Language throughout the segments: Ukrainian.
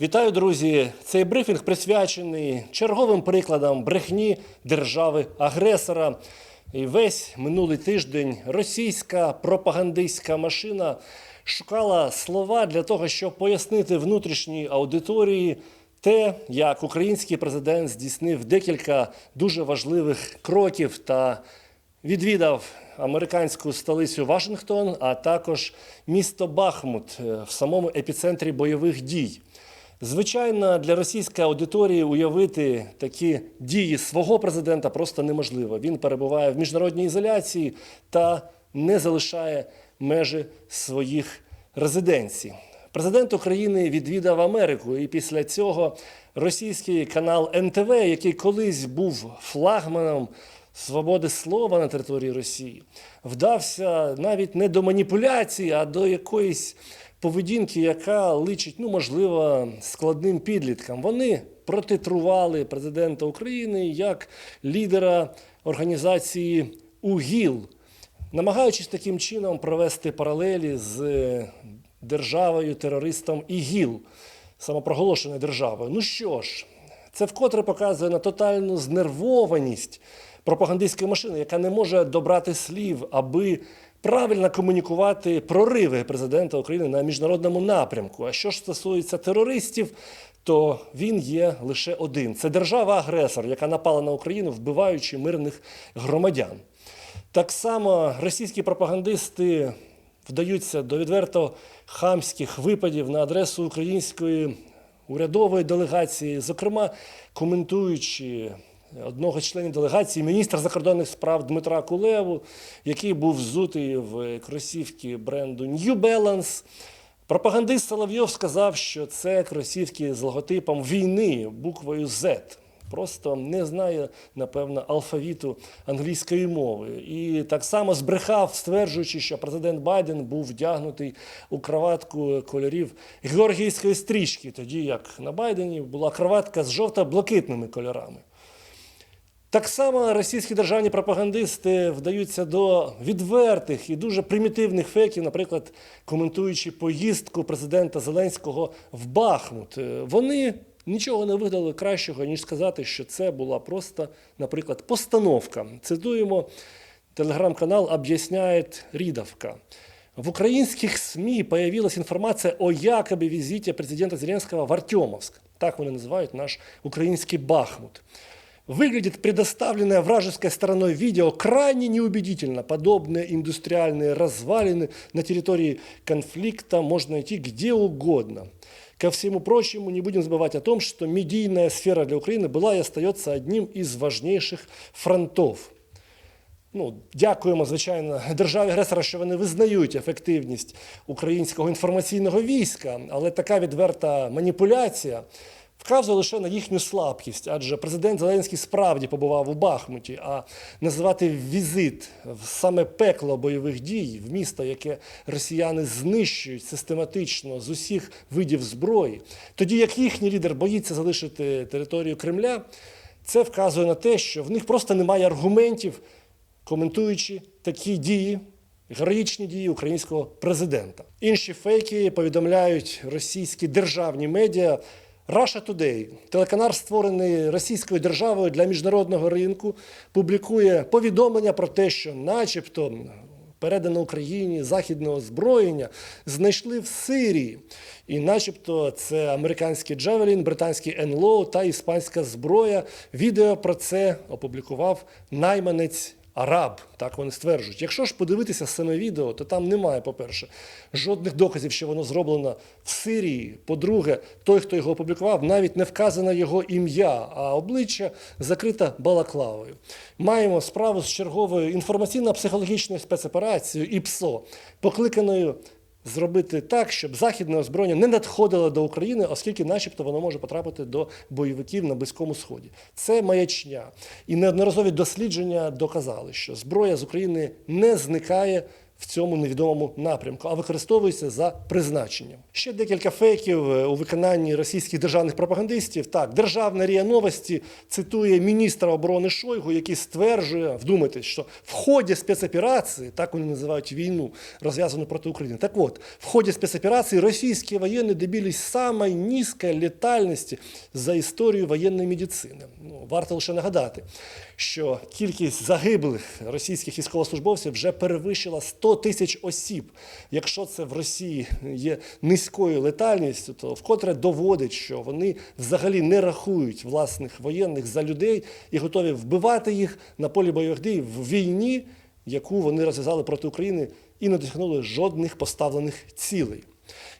Вітаю, друзі! Цей брифінг присвячений черговим прикладам брехні держави-агресора. І весь минулий тиждень російська пропагандистська машина шукала слова для того, щоб пояснити внутрішній аудиторії те, як український президент здійснив декілька дуже важливих кроків та відвідав американську столицю Вашингтон, а також місто Бахмут е, в самому епіцентрі бойових дій. Звичайно, для російської аудиторії уявити такі дії свого президента просто неможливо. Він перебуває в міжнародній ізоляції та не залишає межі своїх резиденцій. Президент України відвідав Америку, і після цього російський канал НТВ, який колись був флагманом свободи слова на території Росії, вдався навіть не до маніпуляцій, а до якоїсь поведінки, яка личить, ну можливо, складним підліткам. Вони протитрували президента України як лідера організації УГІЛ, намагаючись таким чином провести паралелі з е, державою терористом ІГІЛ, самопроголошеною державою. Ну що ж, це вкотре показує на тотальну знервованість пропагандистської машини, яка не може добрати слів, аби правильно комунікувати прориви президента України на міжнародному напрямку. А що ж стосується терористів, то він є лише один: це держава-агресор, яка напала на Україну, вбиваючи мирних громадян. Так само російські пропагандисти вдаються до відверто хамських випадів на адресу української урядової делегації, зокрема коментуючи одного з членів делегації, міністра закордонних справ Дмитра Кулеву, який був взутий в кросівки бренду New Balance. Пропагандист Соловйов сказав, що це кросівки з логотипом війни буквою Z. Просто не знає, напевно, алфавіту англійської мови. І так само збрехав, стверджуючи, що президент Байден був вдягнутий у краватку кольорів георгійської стрічки, тоді як на Байдені була краватка з жовто-блакитними кольорами. Так само російські державні пропагандисти вдаються до відвертих і дуже примітивних фейків, наприклад, коментуючи поїздку президента Зеленського в Бахмут. Е, Вони нічого не видали кращого, ніж сказати, що це була просто, наприклад, постановка. Цитуємо телеграм-канал «Об'ясняє Рідовка». В украинских СМИ появилась информация о якобы визите президента Зеленского в Артемовск. Так вони називають наш український Бахмут. Выглядит предоставленное вражеской стороной видео крайне неубедительно. Подобные индустриальные развалины на территории конфликта можно найти где угодно. Ко всему прочему, не будем забывать о том, что медийная сфера для Украины была и остается одним из важнейших фронтов. Ну, дякуємо, звичайно, державі агресора, що вони визнають ефективність українського інформаційного війська, але така відверта маніпуляція вказує лише на їхню слабкість, адже президент Зеленський справді побував у Бахмуті, а називати візит в саме пекло бойових дій в місто, яке росіяни знищують систематично з усіх видів зброї, тоді як їхній лідер боїться залишити територію Кремля, це вказує на те, що в них просто немає аргументів коментуючи такі дії, героїчні дії українського президента. Інші фейки повідомляють російські державні медіа. Russia Today, телеканал, створений російською державою для міжнародного ринку, публікує повідомлення про те, що, начебто, передано Україні західне озброєння знайшли в Сирії. І начебто це американський Джавелін, британський НЛО та іспанська зброя. Відео про це опублікував найманець Араб, так вони стверджують. Якщо ж подивитися саме відео, то там немає, по-перше, жодних доказів, що воно зроблено в Сирії. По-друге, той, хто його опублікував, навіть не вказано його ім'я, а обличчя закрита балаклавою. Маємо справу з черговою інформаційно-психологічною спецоперацією ІПСО, покликаною зробити так, щоб західне озброєння не надходило до України, оскільки, начебто, воно може потрапити до бойовиків на Близькому Сході. Це маячня. І неодноразові дослідження доказали, що зброя з України не зникає в цьому невідомому напрямку, а використовується за призначенням. Ще декілька фейків е, у виконанні російських державних пропагандистів. Так, державна рія новості цитує міністра оборони Шойгу, який стверджує, вдумайтесь, що в ході спецоперації, так вони називають війну, розв'язану проти України. Так от, в ході спецоперації російські воєнні добились самої низької летальності за історію воєнної медицини. Ну, варто лише нагадати, що кількість загиблих російських військовослужбовців вже перевищила 100 тисяч осіб. Якщо це в Росії є низькою летальністю, то вкотре доводить, що вони взагалі не рахують власних воєнних за людей і готові вбивати їх на полі бойових дій в війні, яку вони розв'язали проти України і не досягнули жодних поставлених цілей.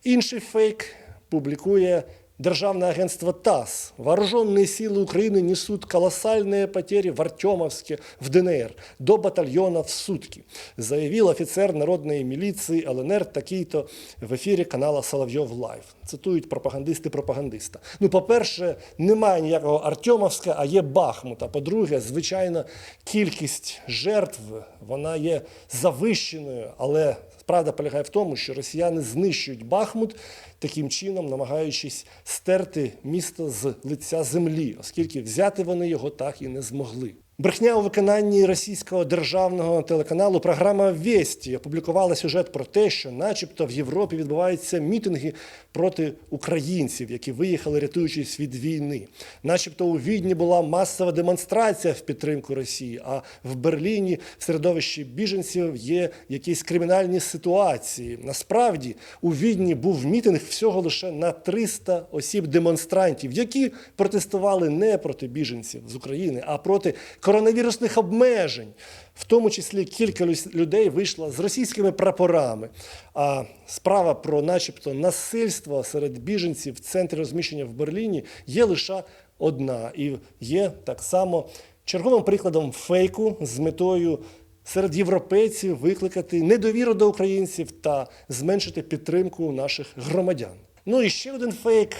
Інший фейк публікує Державное агентство ТАСС. Вооруженные силы Украины несут колоссальные потери в Артемовске, в ДНР, до батальона в сутки, заявил офицер народної міліції ЛНР такий-то в ефірі канала Соловйов Лайв. Цитують пропагандисти пропагандиста. Ну, по-перше, немає ніякого Артемовська, а є Бахмут. А по-друге, звичайно, кількість жертв вона є завищеною, але Правда полягає в тому, що росіяни знищують Бахмут, таким чином намагаючись стерти місто з лиця землі, оскільки взяти вони його так і не змогли. Брехня у виконанні російського державного телеканалу програма Вєсті опублікувала сюжет про те, що, начебто, в Європі відбуваються мітинги проти українців, які виїхали, рятуючись від війни. Начебто у Відні була масова демонстрація в підтримку Росії, а в Берліні в середовищі біженців є якісь кримінальні ситуації. Насправді у Відні був мітинг всього лише на 300 осіб демонстрантів, які протестували не проти біженців з України, а проти коронавірусних обмежень. В тому числі кілька людей вийшло з російськими прапорами. А справа про, начебто, насильство серед біженців в центрі розміщення в Берліні є лише одна і є так само черговим прикладом фейку з метою серед європейців викликати недовіру до українців та зменшити підтримку наших громадян. Ну і ще один фейк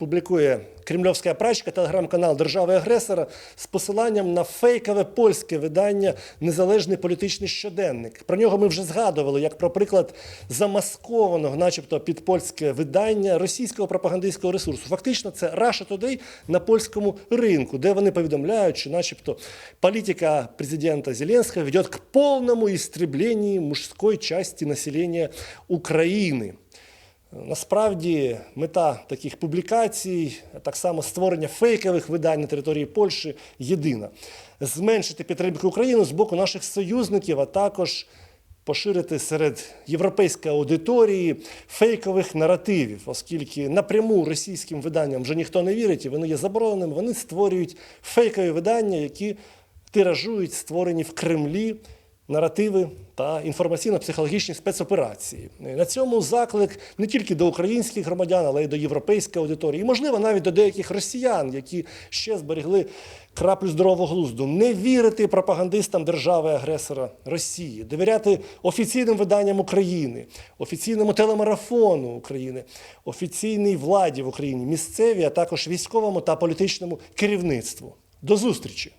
публікує кремльовська прачка, телеграм-канал держави-агресора з посиланням на фейкове польське видання Незалежний політичний щоденник. Про нього ми вже згадували як про приклад замаскованого, начебто під польське видання російського пропагандистського ресурсу. Фактично, це Russia Today на польському ринку, де вони повідомляють, що, начебто, політика президента Зеленського веде к повному істребленню мужської частини населення України. Насправді мета таких публікацій, так само створення фейкових видань на території Польщі єдина: зменшити підтримку України з боку наших союзників, а також поширити серед європейської аудиторії фейкових наративів, оскільки напряму російським виданням вже ніхто не вірить, і вони є забороненими. Вони створюють фейкові видання, які тиражують створені в Кремлі наративи та інформаційно-психологічні спецоперації. На цьому заклик не тільки до українських громадян, але й до європейської аудиторії, і, можливо, навіть до деяких росіян, які ще зберегли краплю здорового глузду. Не вірити пропагандистам держави-агресора Росії, довіряти офіційним виданням України, офіційному телемарафону України, офіційній владі в Україні, місцевій, а також військовому та політичному керівництву. До зустрічі!